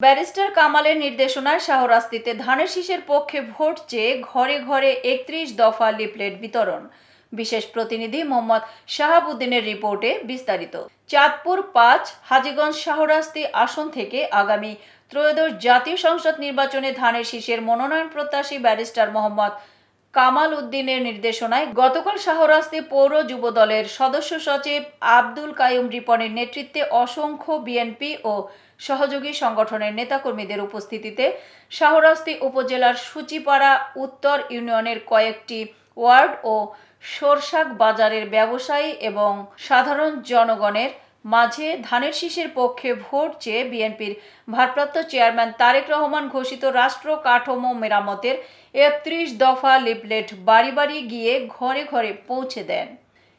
Barrister কামালের নির্দেশনায় শাহরাস্তিতে ধানের শীষের পক্ষে ভোট চেয়ে ঘরে ঘরে একত্রিশ দফা লিফলেট বিতরণ। বিশেষ প্রতিনিধি মোহাম্মদ শাহাবুদ্দিনের রিপোর্টে বিস্তারিত। চাঁদপুর পাঁচ, হাজিগঞ্জ শাহরাস্তি আসন থেকে আগামী ত্রয়োদশ জাতীয় সংসদ নির্বাচনে ধানের শীষের মনোনয়ন প্রত্যাশী ব্যারিস্টার মোহাম্মদ কামাল উদ্দিনের নির্দেশনায় গতকাল শাহরাস্তি পৌর যুব দলের সদস্য সচিব আব্দুল কায়ুম রিপনের নেতৃত্বে অসংখ্য বিএনপি ও সহযোগী সংগঠনের নেতাকর্মীদের উপস্থিতিতে শাহরাস্তি উপজেলার সূচিপাড়া উত্তর ইউনিয়নের কয়েকটি ওয়ার্ড ও সরসাক বাজারের ব্যবসায়ী এবং সাধারণ জনগণের মাঝে ধানের শীষের পক্ষে ভোট চেয়ে বিএনপির ভারপ্রাপ্ত চেয়ারম্যান তারেক রহমান ঘোষিত রাষ্ট্র কাঠামো মেরামতের একত্রিশ দফা লিফলেট বাড়ি বাড়ি গিয়ে ঘরে ঘরে পৌঁছে দেন।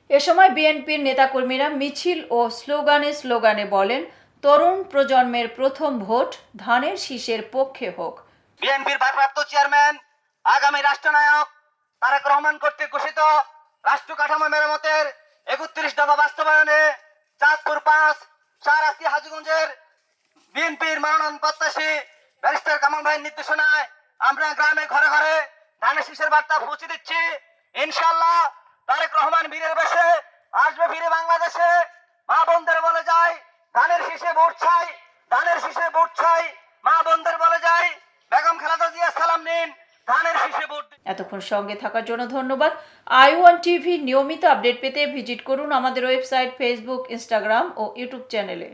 এ সময় বিএনপির নেতাকর্মীরা মিছিল ও স্লোগানে স্লোগানে বলেন, তরুণ প্রজন্মের প্রথম ভোট ধানের শীষের পক্ষে হোক। বিএনপির ভারপ্রাপ্ত চেয়ারম্যান, আগামী রাষ্ট্রনায়ক তারেক রহমান কর্তৃক ঘোষিত রাষ্ট্র কাঠামো একত্রিশ দফা বাস্তবায়নে চাঁদপুর পাঁচ শাহরাস্তি হাজিগঞ্জের বিএনপির মনোনয়ন প্রত্যাশী ব্যারিস্টার কামাল ভাইয়ের নির্দেশনায় আমরা গ্রামে ঘরে ঘরে ধানের শীষের বার্তা পৌঁছে দিচ্ছি। ইনশাল্লাহ তারেক রহমান বীরের বেশে আসবে ফিরে বাংলাদেশে। মা বোনদের বলে যায় ধানের শীষে ভোট চাই, ধানের শীষে ভোট চাই। মা বোনদের বলে যায় বেগম খালেদা জিয়া সালাম নিন, ধানের শীষে ভোট এতক্ষণ সঙ্গে থাকার জন্য ধন্যবাদ। আই ওয়ান টিভি নিয়মিত আপডেট পেতে ভিজিট করুন আমাদের ওয়েবসাইট, ফেসবুক, ইনস্টাগ্রাম ও ইউটিউব চ্যানেলে।